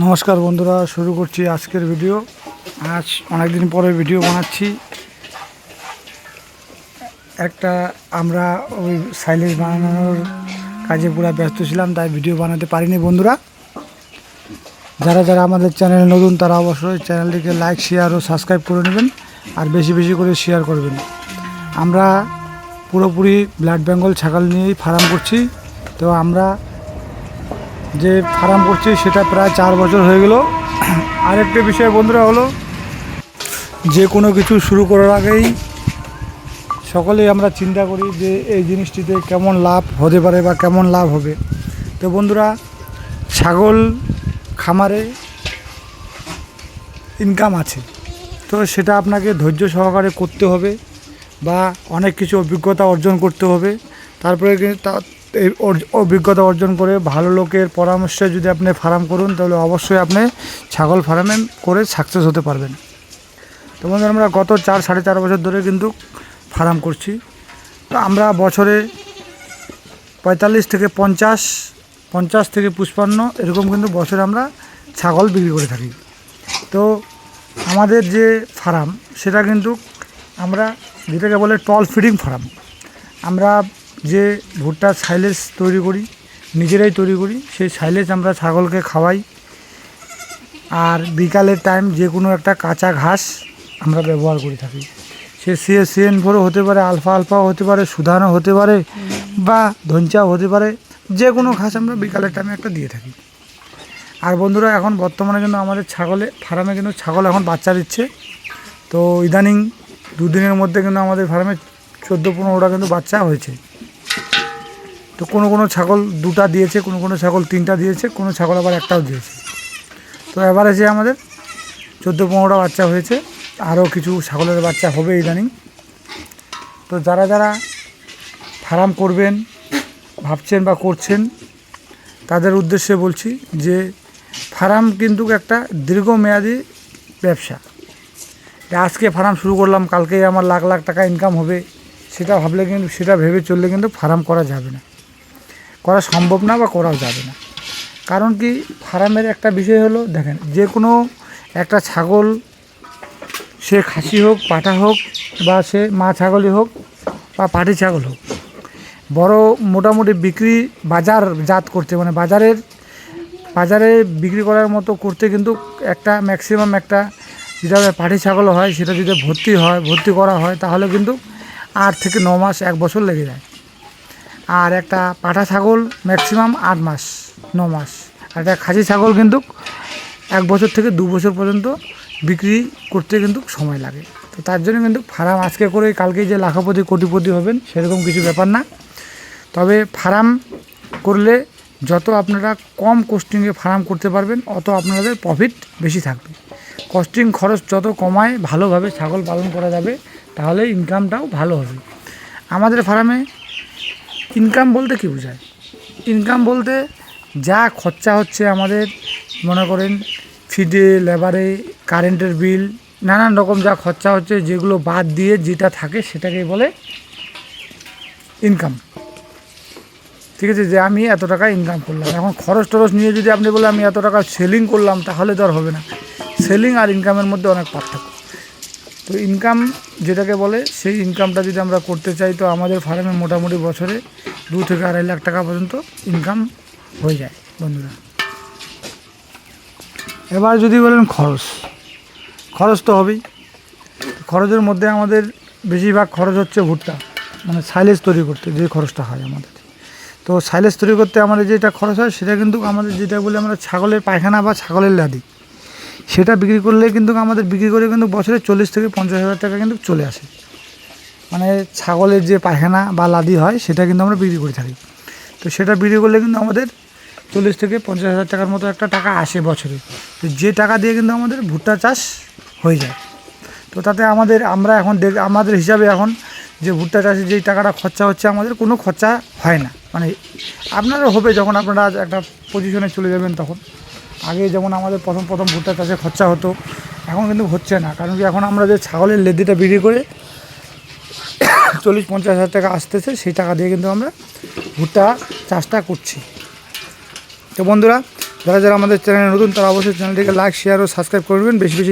নমস্কার বন্ধুরা, শুরু করছি আজকের ভিডিও আজ অনেক দিন পরে ভিডিও বানাচ্ছি। একটা আমরা ওই সাইলেজ বানানোর কাজে পুরো ব্যস্ত ছিলাম, তাই ভিডিও বানাতে পারিনি বন্ধুরা। যারা যারা আমাদের চ্যানেলে নতুন, তারা অবশ্যই চ্যানেলটিকে লাইক শেয়ার ও সাবস্ক্রাইব করে নেবেন, আর বেশি বেশি করে শেয়ার করবেন। আমরা পুরোপুরি ব্লাড বেঙ্গল ছাগল নিয়েই ফার্ম করছি। তো আমরা যে ফার্ম করছি সেটা প্রায় চার বছর হয়ে গেল। আরেকটি বিষয় বন্ধুরা হলো, যে কোনো কিছু শুরু করার আগেই সকলেই আমরা চিন্তা করি যে এই জিনিসটিতে কেমন লাভ হতে পারে বা কেমন লাভ হবে। তো বন্ধুরা, ছাগল খামারে ইনকাম আছে। তো সেটা আপনাকে ধৈর্য সহকারে করতে হবে বা অনেক কিছু অভিজ্ঞতা অর্জন করতে হবে। তারপরে এই অভিজ্ঞতা অর্জন করে ভালো লোকের পরামর্শে যদি আপনি ফার্ম করুন, তাহলে অবশ্যই আপনি ছাগল ফার্মে করে সাকসেস হতে পারবেন। তো বন্ধুরা, আমরা গত চার, সাড়ে চার বছর ধরে কিন্তু ফার্ম করছি। তো আমরা বছরে পঁয়তাল্লিশ থেকে পঞ্চাশ পঞ্চাশ থেকে পুষ্পান্ন এরকম কিন্তু বছরে আমরা ছাগল বিক্রি করে থাকি। তো আমাদের যে ফার্ম, সেটা কিন্তু আমরা, যেটাকে বলে টল ফিডিং ফার্ম, আমরা যে ভুট্টার সাইলেজ তৈরি করি, নিজেরাই তৈরি করি, সেই সাইলেজ আমরা ছাগলকে খাওয়াই। আর বিকালের টাইম যে কোনো একটা কাঁচা ঘাস আমরা ব্যবহার করে থাকি। সে সিএ সিএন ফোরও হতে পারে, আলফা আলফাও হতে পারে, সুধানও হতে পারে, বা ধঞ্চাও হতে পারে, যে কোনো ঘাস আমরা বিকালের টাইমে একটা দিয়ে থাকি। আর বন্ধুরা, এখন বর্তমানে কিন্তু আমাদের ছাগলে, ফার্মে কিন্তু ছাগল এখন বাচ্চা দিচ্ছে। তো ইদানিং দুদিনের মধ্যে কিন্তু আমাদের ফার্মে চোদ্দ পনেরোটা কিন্তু বাচ্চা হয়েছে। তো কোনো কোনো ছাগল দুটা দিয়েছে, কোনো কোনো ছাগল তিনটা দিয়েছে, কোনো ছাগল আবার একটাও দিয়েছে। তো এভারেজে আমাদের চোদ্দ পনেরোটা বাচ্চা হয়েছে, আরও কিছু ছাগলের বাচ্চা হবে ইদানিং। তো যারা যারা ফার্ম করবেন, ভাবছেন বা করছেন, তাদের উদ্দেশ্যে বলছি যে ফার্ম কিন্তু একটা দীর্ঘমেয়াদী ব্যবসা। আজকে ফার্ম শুরু করলাম, কালকেই আমার লাখ লাখ টাকা ইনকাম হবে, সেটা ভাবলে কিন্তু, সেটা ভেবে চললে কিন্তু ফার্ম করা যাবে না। করা সম্ভব না বা করাও যাবে না। কারণ কি ফার্মের একটা বিষয় হলো, দেখেন, যে কোনো একটা ছাগল, সে খাসি হোক পাঠা হোক, বা সে মা ছাগলই হোক, বা পাটি ছাগল হোক, বড় মোটামুটি বিক্রি বাজার জাত করতে মানে বাজারের, বাজারে বিক্রি করার মতো করতে কিন্তু একটা ম্যাক্সিমাম একটা যেটা পাটি ছাগল হয়, সেটা যদি ভর্তি হয়, ভর্তি করা হয়, তাহলে কিন্তু আট থেকে ন মাস, এক বছর লেগে যায়। আর একটা পাঠা ছাগল ম্যাক্সিমাম আট মাস, ন মাস। আর একটা খাসি ছাগল কিন্তু এক বছর থেকে দু বছর পর্যন্ত বিক্রি করতে কিন্তু সময় লাগে। তো তার জন্য কিন্তু ফার্ম আজকে করে কালকে যে লাখপতি, কোটিপতি হবেন, সেরকম কিছু ব্যাপার না। তবে ফার্ম করলে যত আপনারা কম কস্টিংয়ে ফার্ম করতে পারবেন, অত আপনাদের প্রফিট বেশি থাকবে। কস্টিং খরচ যত কমায়, ভালোভাবে ছাগল পালন করা যাবে, তাহলে ইনকামটাও ভালো হবে। আমাদের ফার্মে ইনকাম বলতে কী বোঝায়? ইনকাম বলতে যা খরচা হচ্ছে আমাদের, মনে করেন ফিডে লেবারে কারেন্টের বিল নানান রকম যা খরচা হচ্ছে, যেগুলো বাদ দিয়ে যেটা থাকে সেটাকে বলে ইনকাম ঠিক আছে, যে আমি এত টাকা ইনকাম করলাম। এখন খরচ টরচ নিয়ে যদি আপনি বলে আমি এত টাকা সেলিং করলাম, তাহলে তো আর হবে না। সেলিং আর ইনকামের মধ্যে অনেক পার্থক্য। তো ইনকাম যেটাকে বলে, সেই ইনকামটা যদি আমরা করতে চাই, তো আমাদের ফার্মে মোটামুটি বছরে দু থেকে আড়াই লাখ টাকা পর্যন্ত ইনকাম হয়ে যায়, বন্ধুরা। এবার যদি বলেন খরচ খরচ তো হবেই। খরচের মধ্যে আমাদের বেশিরভাগ খরচ হচ্ছে ভুট্টা মানে সাইলেজ তৈরি করতে, যে খরচটা হয় আমাদের। তো সাইলেজ তৈরি করতে আমাদের যেটা খরচ হয়, সেটা কিন্তু আমাদের যেটা বলি আমরা ছাগলের পায়খানা বা ছাগলের লাদি সেটা বিক্রি করলে কিন্তু আমাদের বিক্রি করে কিন্তু বছরে চল্লিশ থেকে পঞ্চাশ হাজার টাকা কিন্তু চলে আসে। মানে ছাগলের যে পায়খানা বা লাদি হয়, সেটা কিন্তু আমরা বিক্রি করে থাকি। তো সেটা বিক্রি করলে কিন্তু আমাদের চল্লিশ থেকে পঞ্চাশ হাজার টাকার মতো একটা টাকা আসে বছরে। তো যে টাকা দিয়ে কিন্তু আমাদের ভুট্টা চাষ হয়ে যায়। তো তাতে আমাদের, আমরা এখন দেখ, আমাদের হিসাবে এখন যে ভুট্টা চাষে যেই টাকাটা খরচা হচ্ছে, আমাদের কোনো খরচা হয় না। মানে আপনারও হবে যখন আপনারা একটা পজিশনে চলে যাবেন তখন। আগে যেমন আমাদের প্রথম প্রথম ভুট্টা চাষে খরচা হতো, এখন কিন্তু হচ্ছে না। কারণ কি এখন আমরা যে ছাগলের লেদিটা বিক্রি করে চল্লিশ পঞ্চাশ হাজার টাকা আসতেছে, সেই টাকা দিয়ে কিন্তু আমরা ভুট্টা চাষটা করছি। তো বন্ধুরা, যারা যারা আমাদের চ্যানেলে নতুন, তারা অবশ্যই চ্যানেলটিকে লাইক শেয়ার ও সাবস্ক্রাইব করবেন বেশি বেশি